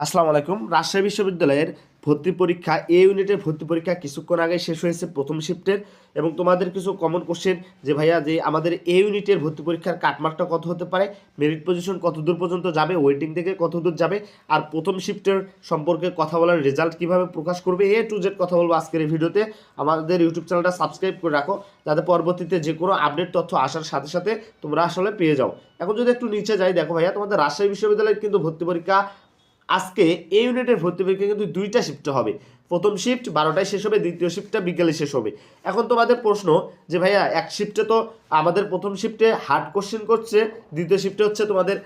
আসসালামু আলাইকুম। রাজশাহী বিশ্ববিদ্যালয়ের ভর্তি পরীক্ষা এ ইউনিটের ভর্তি পরীক্ষা কিছুক্ষণ আগে শেষ হয়েছে প্রথম শিফটের এবং তোমাদের কিছু কমন কোশ্চেন যে, ভাইয়া, যে আমাদের এ ইউনিটের ভর্তি পরীক্ষার কাটমার্কটা কত হতে পারে মেরিট পজিশন কত দূর পর্যন্ত যাবে ওয়েটিং থেকে কত দূর যাবে, আর প্রথম শিফটের সম্পর্কে কথা বলার রেজাল্ট কীভাবে প্রকাশ করবে এ টু জেড কথা বলব আজকের এই ভিডিওতে। আমাদের ইউটিউব চ্যানেলটা সাবস্ক্রাইব করে রাখো, যাতে পরবর্তীতে যে কোনো আপডেট তথ্য আসার সাথে সাথে তোমরা আসলে পেয়ে যাও। এখন যদি একটু নিচে যাই, দেখো ভাইয়া, তোমাদের রাজশাহী বিশ্ববিদ্যালয়ের কিন্তু ভর্তি পরীক্ষা আজকে এই ইউনিটের ভর্তি পরীক্ষা কিন্তু দুইটা শিফটে হবে। প্রথম শিফট বারোটায় শেষ হবে, দ্বিতীয় শিফটটা বিকেলে শেষ হবে। এখন তোমাদের প্রশ্ন যে ভাইয়া, এক শিফটে তো আমাদের প্রথম শিফটে হার্ড কোশ্চেন করছে, দ্বিতীয় শিফটে হচ্ছে তোমাদের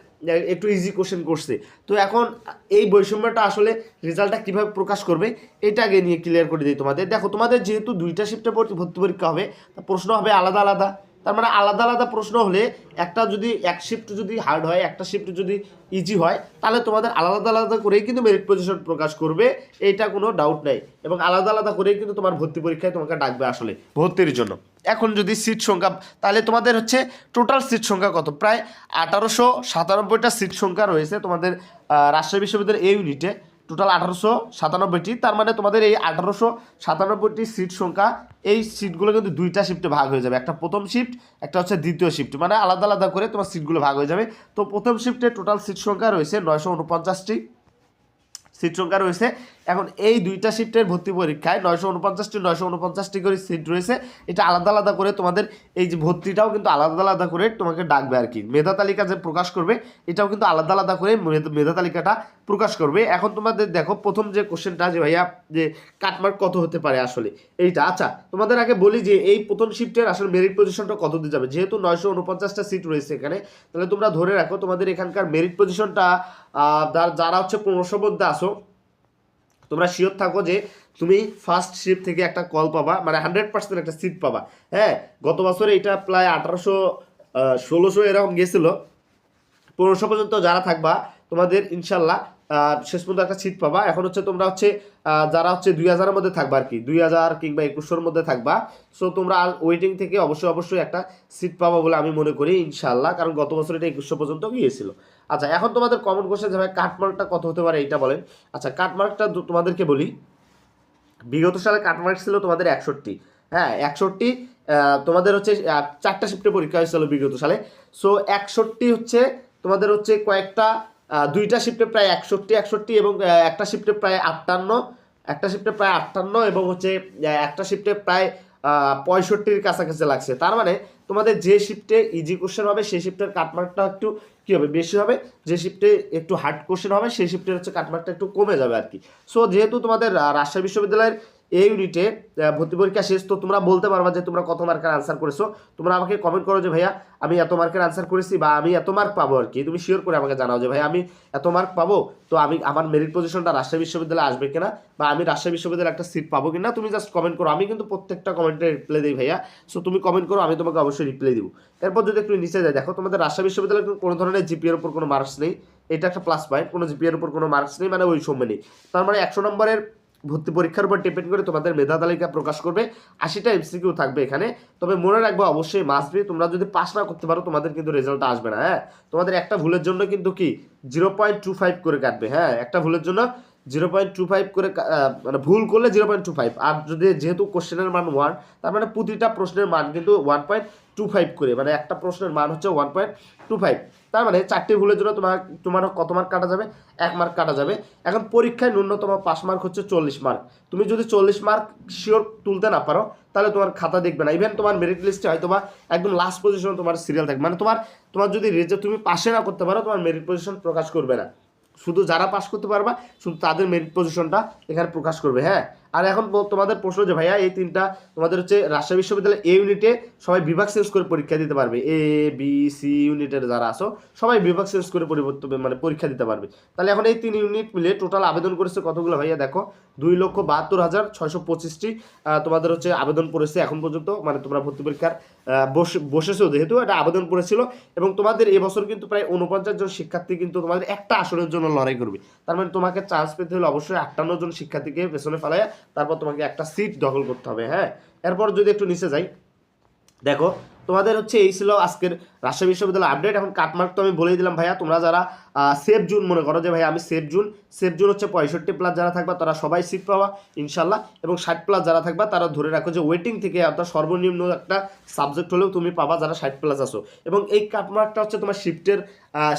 একটু ইজি কোশ্চেন করছে। তো এখন এই বৈষম্যটা আসলে রেজাল্টটা কীভাবে প্রকাশ করবে, এটা আগে নিয়ে ক্লিয়ার করে দিই তোমাদের। দেখো, তোমাদের যেহেতু দুইটা শিফটে ভর্তি পরীক্ষা হবে প্রশ্ন হবে আলাদা আলাদা। তার মানে আলাদা আলাদা প্রশ্ন হলে একটা যদি এক শিফট যদি হার্ড হয়, একটা শিফট যদি ইজি হয়, তাহলে তোমাদের আলাদা আলাদা করেই কিন্তু মেরিট পজিশন প্রকাশ করবে, এইটা কোনো ডাউট নাই। এবং আলাদা আলাদা করেই কিন্তু তোমার ভর্তি পরীক্ষায় তোমাকে ডাকবে আসলে ভর্তির জন্য। এখন যদি সিট সংখ্যা, তাহলে তোমাদের হচ্ছে টোটাল সিট সংখ্যা কত? প্রায় আঠারোশো সাতানব্বইটা সিট সংখ্যা রয়েছে তোমাদের রাজশাহী বিশ্ববিদ্যালয়ের এই ইউনিটে টোটাল আঠারোশো সাতানব্বইটি। তার মানে তোমাদের এই আঠারোশো সাতানব্বইটি সিট সংখ্যা, এই সিটগুলো কিন্তু দুইটা শিফটে ভাগ হয়ে যাবে। একটা প্রথম শিফট একটা হচ্ছে দ্বিতীয় শিফট মানে আলাদা আলাদা করে তোমার সিটগুলো ভাগ হয়ে যাবে। তো প্রথম শিফটে টোটাল সিট সংখ্যা রয়েছে নয়শো উনপঞ্চাশটি। সিট সংখ্যা রয়েছে এখন এই দুইটা শিফটের ভর্তি পরীক্ষায় নয়শো উনপঞ্চাশটি নয়শো উনপঞ্চাশটি করে সিট রয়েছে। এটা আলাদা আলাদা করে তোমাদের এই যে ভর্তিটাও কিন্তু আলাদা আলাদা করে তোমাকে ডাকবে আর কি। মেধা তালিকা যে প্রকাশ করবে, এটাও কিন্তু আলাদা আলাদা করে মেধা- তালিকাটা প্রকাশ করবে। এখন তোমাদের দেখো, প্রথম যে কোশ্চেনটা যে ভাইয়া, যে কাটমার্ক কত হতে পারে আসলে? এইটা আচ্ছা তোমাদের আগে বলি যে এই প্রথম শিফটের আসলে মেরিট পজিশনটা কত দিয়ে যাবে? যেহেতু নয়শো উনপঞ্চাশটা সিট রয়েছে এখানে, তাহলে তোমরা ধরে রাখো তোমাদের এখানকার মেরিট পজিশনটা যারা হচ্ছে পনেরোশো মধ্যে আসো তোমরা শিওর থাকো যে তুমি ফার্স্ট শিফট থেকে একটা কল পাবা মানে হান্ড্রেড পার্সেন্ট একটা সিট পাবা। হ্যাঁ গত বছরে এটা প্রায় আঠারোশো ষোলোশো এরকম গেছিল। পনেরোশো পর্যন্ত যারা থাকবা, তোমাদের ইনশাল্লাহ শেষ পর্যন্ত একটা সিট পাবা। এখন হচ্ছে তোমরা হচ্ছে যারা হচ্ছে দুই হাজারের মধ্যে থাকবা আর কি, দুই হাজার কিংবা একুশশোর মধ্যে থাকবা। সো তোমরা ওয়েটিং থেকে অবশ্যই অবশ্যই একটা সিট পাবা বলে আমি মনে করি ইনশাল্লাহ কারণ গত বছর এটা একুশশো পর্যন্ত গিয়েছিল। আচ্ছা এখন তোমাদের কমন কোশ্চেন যে ভাই, কাটমার্কটা কত হতে পারে এইটা বলেন। আচ্ছা কাটমার্কটা তোমাদেরকে বলি, বিগত সালে কাটমার্ক ছিল তোমাদের একষট্টি। হ্যাঁ একষট্টি তোমাদের হচ্ছে চারটা শিফটে পরীক্ষা হয়েছিল বিগত সালে। সো একষট্টি হচ্ছে তোমাদের হচ্ছে কয়েকটা দুইটা শিফটে প্রায় একষট্টি একষট্টি এবং একটা শিফটে প্রায় আটান্ন, একটা শিফটে প্রায় আটান্ন এবং হচ্ছে একটা শিফটে প্রায় পঁয়ষট্টির কাছাকাছি লাগছে। তার মানে তোমাদের যে শিফটে ইজি কোশ্চেন হবে, সেই শিফটের কাটমার্কটা একটু কী হবে? বেশি হবে। যে শিফটে একটু হার্ড কোশ্চেন হবে, সেই শিফটের হচ্ছে কাটমার্কটা একটু কমে যাবে আর কি। সো যেহেতু তোমাদের রাজশাহী বিশ্ববিদ্যালয়ের এই ইউনিটে ভর্তি পরীক্ষা শেষ, তো তোমরা বলতে পারবা যে তোমরা কত মার্কের আনসার করেছ। তোমরা আমাকে কমেন্ট করো যে, ভাইয়া, আমি এত মার্কের আনসার করেছি বা আমি এত মার্ক পাবো আর কি। তুমি শিওর করে আমাকে জানাও যে ভাই আমি এত মার্ক পাবো, তো আমি, আমার মেরিট পজিশনটা রাজশাহী বিশ্ববিদ্যালয়ে আসবে কিনা বা আমি রাজশাহী বিশ্ববিদ্যালয়ে একটা সিট পাবো কিনা? তুমি জাস্ট কমেন্ট করো। আমি কিন্তু প্রত্যেকটা কমেন্টে রিপ্লাই দিই, ভাইয়া সো তুমি কমেন্ট করো, আমি তোমাকে অবশ্যই রিপ্লাই দিব। এরপর যদি একটু নিচে যায় দেখো তোমাদের রাজশাহী বিশ্ববিদ্যালয়ে কোনো ধরনের জিপিএর উপর কোনো মার্কস নেই। এটা একটা প্লাস পয়েন্ট কোনো জিপিএর উপর কোনো মার্কস নেই মানে ওই সময় নেই। তার মানে একশো নম্বরের ভর্তি পরীক্ষার উপর ডিপেন্ড করে তোমাদের মেধা তালিকা প্রকাশ করবে। আশিটা এমসিকিউ থাকবে এখানে। তবে মনে রাখব, অবশ্যই মাসবি তোমরা যদি পাস না করতে পারো, তোমাদের কিন্তু রেজাল্ট আসবে না হ্যাঁ? তোমাদের একটা ভুলের জন্য কিন্তু কি? জিরো পয়েন্ট টু ফাইভ করে কাটবে হ্যাঁ? একটা ভুলের জন্য জিরো পয়েন্ট টু ফাইভ করে মানে ভুল করলে জিরো পয়েন্ট টু ফাইভ। আর যদি যেহেতু কোশ্চেনের মান ওয়ান তার মানে প্রতিটা প্রশ্নের মান কিন্তু ওয়ান পয়েন্ট টু ফাইভ করে মানে একটা প্রশ্নের মান হচ্ছে ওয়ান পয়েন্ট টু ফাইভ তার মানে চারটি ভুলের জন্য তোমার তোমার কত মার্ক কাটা যাবে? এক মার্ক কাটা যাবে। এখন পরীক্ষায় ন্যূনতম পাস মার্ক হচ্ছে চল্লিশ মার্ক তুমি যদি চল্লিশ মার্ক শিওর তুলতে না পারো, তাহলে তোমার খাতা দেখবে না। ইভেন তোমার মেরিট লিস্টে হয়তো বা একদম লাস্ট পজিশনে তোমার সিরিয়াল থাকবে। মানে তোমার তোমার যদি রেজাল্ট তুমি পাশে না করতে পারো, তোমার মেরিট পজিশন প্রকাশ করবে না। শুধু যারা পাস করতে পারবা, শুধু তাদের মেরিট পজিশনটা এখানে প্রকাশ করবে হ্যাঁ? আর এখন তোমাদের প্রশ্ন যে ভাইয়া, এই তিনটা তোমাদের হচ্ছে রাজশাহী বিশ্ববিদ্যালয় এ ইউনিটে সবাই বিভাগ চেঞ্জ করে পরীক্ষা দিতে পারবে। এ বি সি ইউনিটের যারা আসো সবাই বিভাগ চেঞ্জ করে পরিবর্তন মানে পরীক্ষা দিতে পারবে। তাহলে এখন এই তিন ইউনিট মিলে টোটাল আবেদন করেছে কতগুলো ভাইয়া? দেখো দুই লক্ষ বাহাত্তর হাজার ছয়শো পঁচিশটি তোমাদের হচ্ছে আবেদন করেছে এখন পর্যন্ত মানে তোমরা ভর্তি পরীক্ষার বসে, বসেছো যেহেতু এটা আবেদন করেছিল এবং তোমাদের এবছর কিন্তু প্রায় উনপঞ্চাশ জন শিক্ষার্থী কিন্তু তোমাদের একটা আসনের জন্য লড়াই করবে। তার মানে তোমাকে চান্স পেতে হলে অবশ্যই আটান্ন জন শিক্ষার্থীকে পেছনে ফেলায় তারপর তোমাকে একটা সিট দখল করতে হবে হ্যাঁ? এরপর যদি একটু নিচে যাই, দেখো, তোমাদের হচ্ছে এই ছিল আজকের রাজশাহী বিশ্ববিদ্যালয় আপডেট এখন কাটমার্ক তো আমি বলেই দিলাম ভাইয়া, তোমরা যারা সেফ জুন মনে করো যে ভাই, আমি সেফ জুন। সেফ জুন হচ্ছে পঁয়ষট্টি প্লাস যারা থাকবা, তারা সবাই সিট পাওয়া ইনশাল্লাহ। এবং ষাট প্লাস যারা থাকবা, তারা ধরে রাখো যে ওয়েটিং থেকে অর্থাৎ সর্বনিম্ন একটা সাবজেক্ট হলেও তুমি পাবা যারা ষাট প্লাস আসো এবং এই কাটমার্কটা হচ্ছে তোমার শিফটের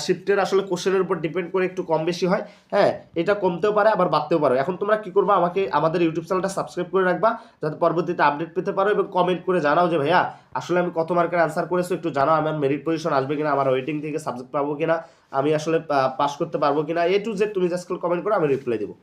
শিফটের আসলে কোশ্চেনের উপর ডিপেন্ড করে একটু কম বেশি হয়। হ্যাঁ এটা কমতেও পারে, আবার বাড়তেও পারে। এখন তোমরা কি করবা? আমাকে, আমাদের ইউটিউব চ্যানেলটা সাবস্ক্রাইব করে রাখবা, যাতে পরবর্তীতে আপডেট পেতে পারো এবং কমেন্ট করে জানাও যে, ভাইয়া, আসলে আমি কত মার্কের আনসার করেছ? একটু জানাও, আমার মেরিট পজিশন আসবে কিনা? আমার ওয়েটিং থেকে সাবজেক্ট পাবো কিনা? আমি আসলে পাস করতে পারব কিনা এ টু জেড তুমি জাস্ট কমেন্ট করো, আমি রিপ্লাই দেবো।